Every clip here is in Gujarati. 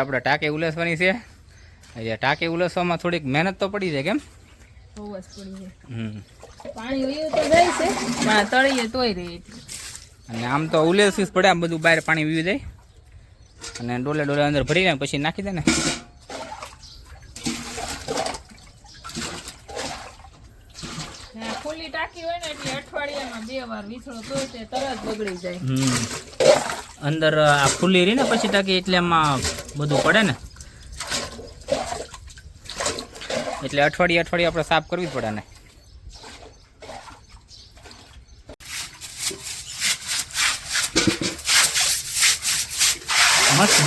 આપણે ટાંકે ઉલેસવાની છે. અહીંયા ટાંકે ઉલેસવામાં થોડીક મહેનત તો પડી જાય કેમ? બહુ જ પડી પાણી વયું તો જાય છે પણ તળીએ તોય રહે. અને આમ તો ઉલેસવી પડે આમ બધું બહાર પાણી વીવી જાય. અને ડોલે ડોલે અંદર ભરી જાય પછી નાખી દે ને. ખુલ્લી ટાંકી હોય ને એટલે અઠવાડિયામાં બે વાર વિસળો તોય તે તરત બગડી જાય. અંદર આ ખુલ્લી રહી ને પછી ટાંકી એટલે એમાં બધું પડે ને? એટલે અઠવાડિયે અઠવાડિયે આપણે સાફ કરવી પડે ને? મસ્ત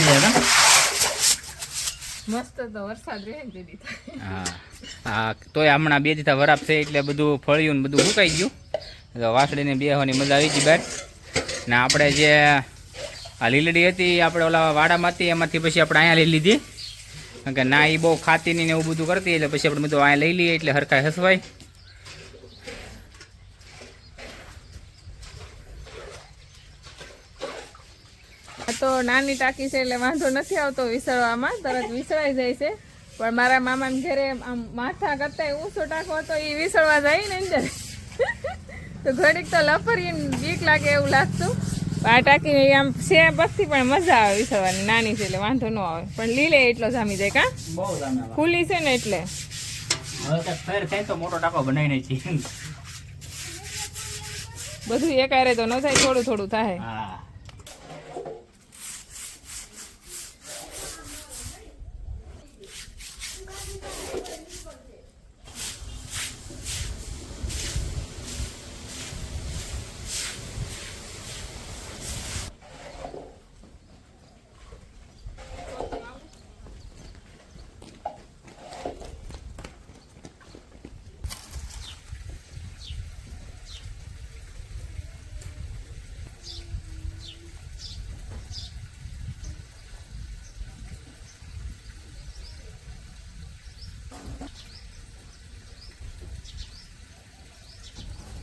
મસ્ત તો વરસાદ રહે ને હા. હા તોય હમણાં બે દીધા વરાપ છે એટલે બધું ફળ્યું ને બધું સુકાઈ ગયું. વાસળીને બેહવાની મજા આવી ગઈ બહાર ને આપણે જે આ લીલડી હતી, આપણે ઓલા વાડામાં હતી એમાંથી પછી આપણે અહીંયા લઈ લીધી. કારણ કે ના, એ બહુ ખાતી નહીં ને એવું બધું કરતી, એટલે પછી આપણે બધું અહીંયા લઈ લઈએ, એટલે હરખાય હસવાય. તો નાની ટાંકી છે, એટલે વાંધો નથી આવતો વિસળવામાં તરત વિસળાઈ જાય છે. પણ મારા મામાને ઘરે આમ માથા કરતા ઊંચો ટાંકો હતો, એ વિસળવા જાય ને અંદર. તો ઘડીક તો લફરીને બીક લાગે એવું લાગતું. આ ટાંકીને આમ છે પગથી પણ મજા આવે વિસવાની નાની છે એટલે વાંધો ન આવે. પણ લીલે એટલો જામી જાય કા? ખુલ્લી છે ને એટલે. બધું એકારે તો ન થાય થોડું થોડું થાય.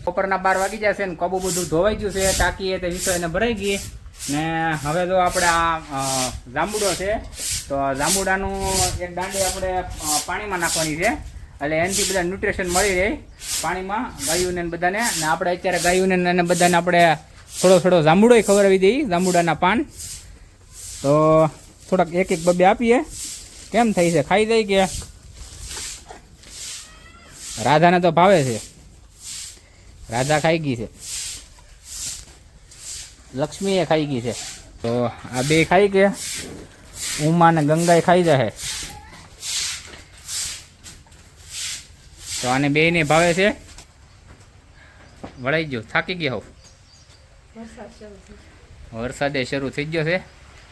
બપોરના બાર વાગી જશે ને કબુ બધું ધોવાઈ ગયું છે, ટાંકી એ તે એને ભરાઈ ગઈ. ને હવે જો આપણે આ જાંબુડો છે, તો જાંબુડાનું એક દાંડી આપણે પાણીમાં નાખવાની છે. એટલે એનાથી બધા ન્યુટ્રિશન મળી રહે પાણીમાં, ગાયુને બધાને. ને આપણે અત્યારે ગાયુને અને બધાને આપણે થોડો થોડો જાંબુડો ખવડાવી દઈએ, જાંબુડાના પાન. તો થોડાક એક એક બબે આપીએ. કેમ થઈ છે? ખાઈ જાય કે? રાધાને તો ભાવે છે. રાધા ખાઈ ગઈ છે. લક્ષ્મીએ ખાઈ ગઈ છે. તો આ બે ખાઈ ગયા ઉમા ને ગંગાએ ખાઈ જશે તો આને બે ને ભાવે છે? વળાઈ ગયો. થાકી ગયા હોવ વરસાદે શરૂ થઈ ગયો છે.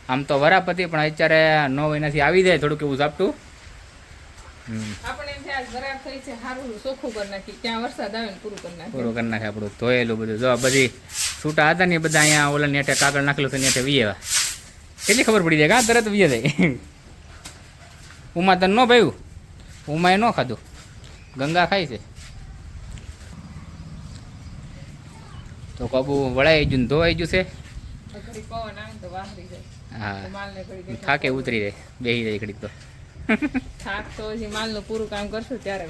આમ તો વરાપતિ, પણ અત્યારે નવ મહિનાથી આવી જાય થોડુંક એવું ઝાપટું. આપણે ત્યાં ખરાબ થઈ છે સારું ચોખ્ખું કરી નાખી ત્યાં વરસાદ આવે ને પૂરું કરી નાખી પૂરું કરી નાખે આપણું ધોયેલું બધું. જો બધી છૂટા હતા ને બધા અહીંયા ઓલા નેટે કાગળ નાખેલું તો નેટે વીએ કેટલી ખબર પડી જાય કા તરત વીએ જાય. ઉમા તને ન ભાવ્યું ઉમાએ ન ખાધું. ગંગા ખાય છે. તો કબુ વળાઈ ગયું ને ધોવાઈ ગયું છે. હા. થાકે ઉતરી જાય. બેસી જાય ઘડીક તો. થાક તો હજી માલનું પૂરું કામ કરશું ત્યારે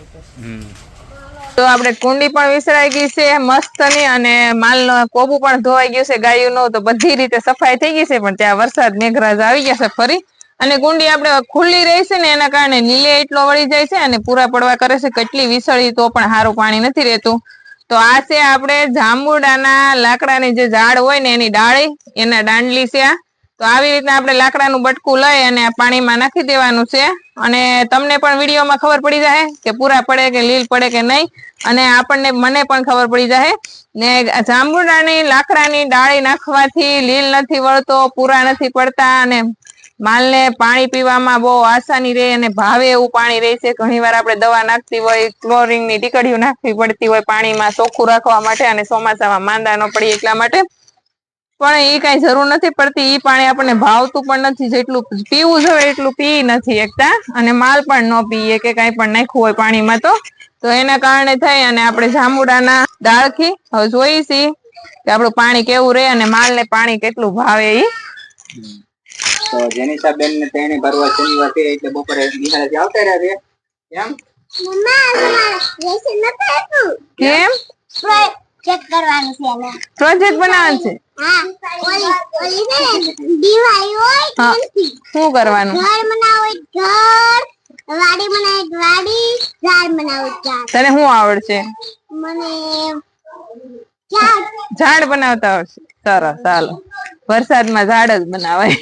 તો આપણે કુંડી પણ વિસરાઈ ગઈ છે મસ્તની અને માલનો કોબુ પણ ધોવાઈ ગયું છે ગાયુંનું તો બધી રીતે સફાઈ થઈ ગઈ છે પણ ત્યાં વરસાદ મેઘરાજ આવી ગયા છે ફરી. અને કુંડી આપણે ખુલ્લી રહી છે ને એના કારણે લીલે એટલો વળી જાય છે અને પૂરા પડવા કરે છે કેટલી વિસળી તો પણ સારું પાણી નથી રહેતું. તો આ છે આપણે જાંબુડાના લાકડાની જે ઝાડ હોય ને એની ડાળી એના દાંડલી છે આ. તો આવી રીતના આપણે લાકડાનું બટકું લઈ અને પાણીમાં નાખી દેવાનું છે. અને તમને પણ વિડીયોમાં ખબર પડી જાય કે પૂરા પડે કે લીલ પડે કે નહીં. અને આપણને મને પણ ખબર પડી જાય ને જાંબુડાની લાકડાની ડાળી નાખવાથી લીલ નથી વળતો, પૂરા નથી પડતા અને માલને પાણી પીવામાં બહુ આસાની રહે અને ભાવે એવું પાણી રહે છે. ઘણીવાર આપણે દવા નાખતી હોય, ક્લોરિનની ટીકડીઓ નાખવી પડતી હોય પાણીમાં, ચોખ્ખું રાખવા માટે અને ચોમાસામાં માંદા ન પડી એટલા માટે પણ એ કઈ જરૂર નથી પડતી એ પાણી આપણને ભાવતું પણ નથી જેટલું પીવું જોઈએ એટલું પી નથી એકતા અને માલ પણ ન પીએ કે કઈ પણ નાખ્યું હોય પાણીમાં તો. તો એના કારણે થઈ અને આપણે જાંબુડાના ડાળખી હવે જોઈ કે આપણું પાણી કેવું રહે અને માલને પાણી કેટલું ભાવે એ તો જેનિસા બેન ને તેણી ભરવા શનિવાર છે એટલે બપોરે નિહાળેથી આવતા રહ્યા છે. એમ કેમ? ચેક કરવાનું છે એને પ્રોજેક્ટ બનાવવાનું છે? હા ઓલી ઓલી છે ને હોય શું કરવાનું? ઘર બનાવો ઘર વાડી બનાવે વાડી ઝાડ બનાવો ઝાડ. તને શું આવડશે? મને ઝાડ. ઝાડ બનાવતા આવડશે. સરસ ચાલો વરસાદમાં ઝાડ જ બનાવાય.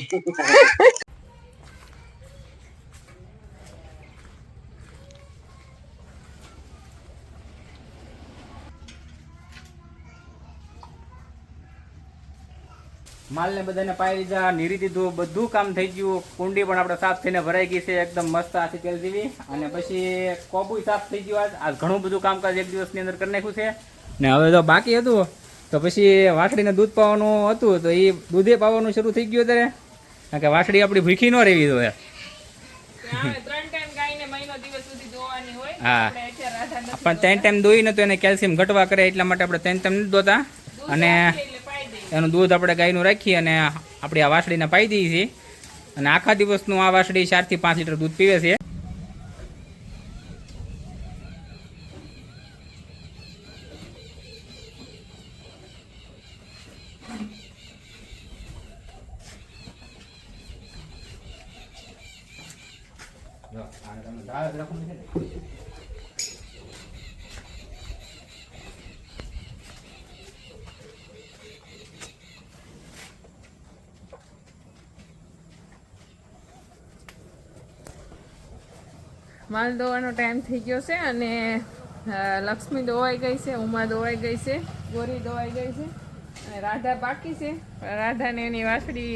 માલ ને બધાને પાઈ લીધા નીરી દીધું બધું કામ થઈ ગયું. કુંડી પણ આપણે સાફ થઈને ભરાઈ ગઈ છે એકદમ મસ્ત આથી તેલ જેવી. અને પછી કોબુય સાફ થઈ ગયું આજ. આજ ઘણું બધું કામકાજ એક દિવસની અંદર કરી નાખ્યું છે. ને હવે તો બાકી હતું. તો પછી વાસળીને દૂધ પાવાનું હતું તો એ દૂધે પાવાનું શરૂ થઈ ગયું ત્યારે કારણ કે વાસળી આપણી ભૂખી ન રહેવી જોઈએ. હા. પણ ત્રણ ટાઈમ દોઈ નતું એને કેલ્શિયમ ઘટવા કરે એટલા માટે આપણે ત્રણ ટાઈમ નથી દોતા અને એનું દૂધ આપણે ગાયનું રાખી અને આપણી આ વાસળીને પાઈ દઈએ છીએ અને આખા દિવસનું આ વાસળી ચારથી પાંચ લીટર દૂધ પીવે છે આને તમે જ ને. માલ દોવાનો ટાઈમ થઈ ગયો છે અને લક્ષ્મી દોવાઈ ગઈ છે, ઉમા દોવાઈ ગઈ છે, ગોરી દોવાઈ ગઈ છે, અને રાધા બાકી છે. રાધાને એની વાછડી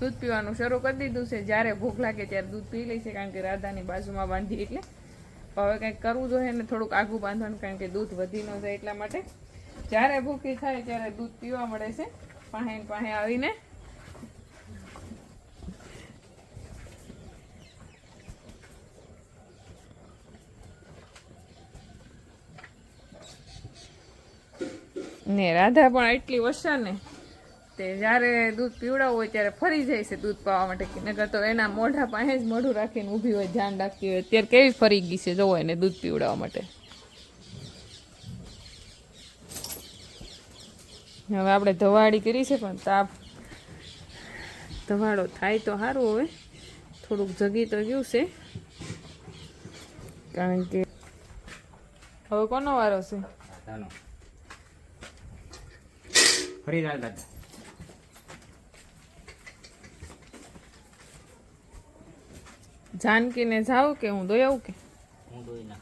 દૂધ પીવાનું શરૂ કરી દીધું છે. જ્યારે ભૂખ લાગે ત્યારે દૂધ પી લે છે, કારણ કે રાધાની બાજુમાં બાંધી એટલે. હવે કંઈક કરવું જોઈએ ને થોડુંક આગું બાંધવાનું, કારણ કે દૂધ વધી ન જાય એટલા માટે. જ્યારે ભૂખી થાય ત્યારે દૂધ પીવા મળે છે પાસે પાસે આવીને. ને રાધા પણ એટલી વસા ને, તે જ્યારે દૂધ પીવડાવવું હોય ત્યારે ફરી જાય છે દૂધ પાવા માટે નકર તો એના મોઢા પાસે જ મોઢું રાખીને ઊભી હોય, ધ્યાન રાખતી હોય. અત્યારે કેવી ફરી ગઈ છે, જોવો એને દૂધ પીવડાવવા માટે. હવે આપણે ધવાડી કરી છે પણ તાપ ધવાડો થાય તો સારું હવે. થોડુંક જગી તો ગયું છે. કારણ કે, હવે કોનો વારો છે. ફરી રાલ દાદા જાનકીને જાવ કે હું દોઈ આવું કે? હું દોઈ ના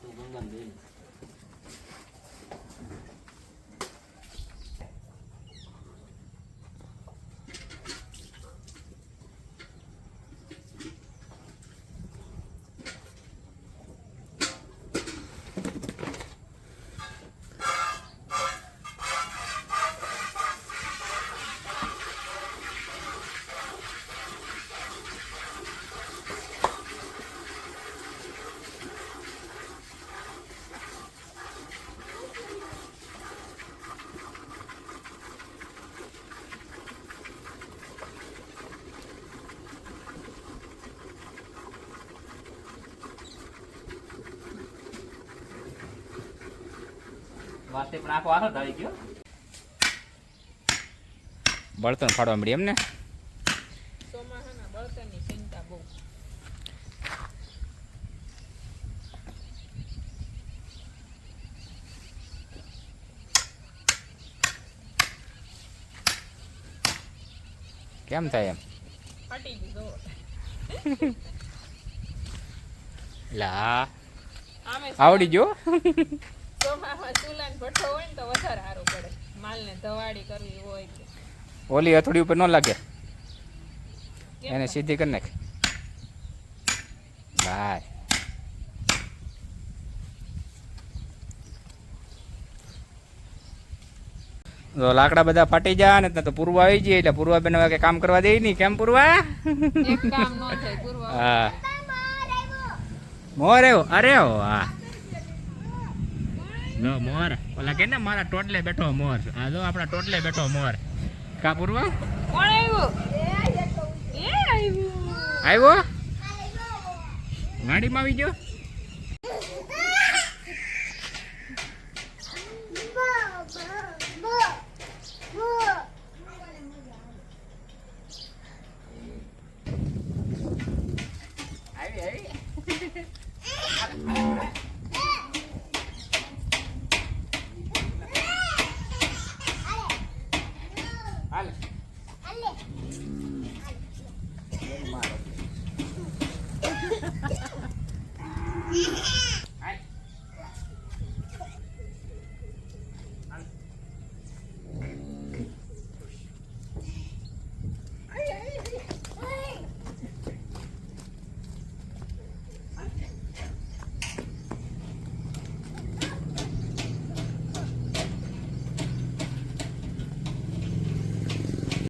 તું ગંગા દોઈ વાતે પણ આખો આખો ઢાળી ગયો. બળતણ ફાડવા મળી એમ ને ચોમાસાના બળતણની ચિંતા બહુ. કેમ થાય એમ? ફાટી લા. આવડી ગયો? ચોમાસામાં ચૂલા ભઠ્ઠો હોય ને તો વધારે સારું પડે. માલને ધવાડી કરવી હોય કે. ઓલી હથોડી ઉપર ન લાગે? એને સીધી કરી નાખ. બાય. તો લાકડા બધા ફાટી જાય ને તો પૂર્વ આવી જાય એટલે પૂર્વા બેન કે કામ કરવા દે નહીં. કેમ પૂર્વ હા. મોર આવ્યો. અરે વાહ. જો મોર. ઓલા કે ને મારા ટોટલે બેઠો મોર. આ જો આપણા ટોટલે બેઠો મોર. કા કોણ આવ્યો? એ આવ્યો. આવ્યો? ગાડીમાં આવી ગયો? આવી.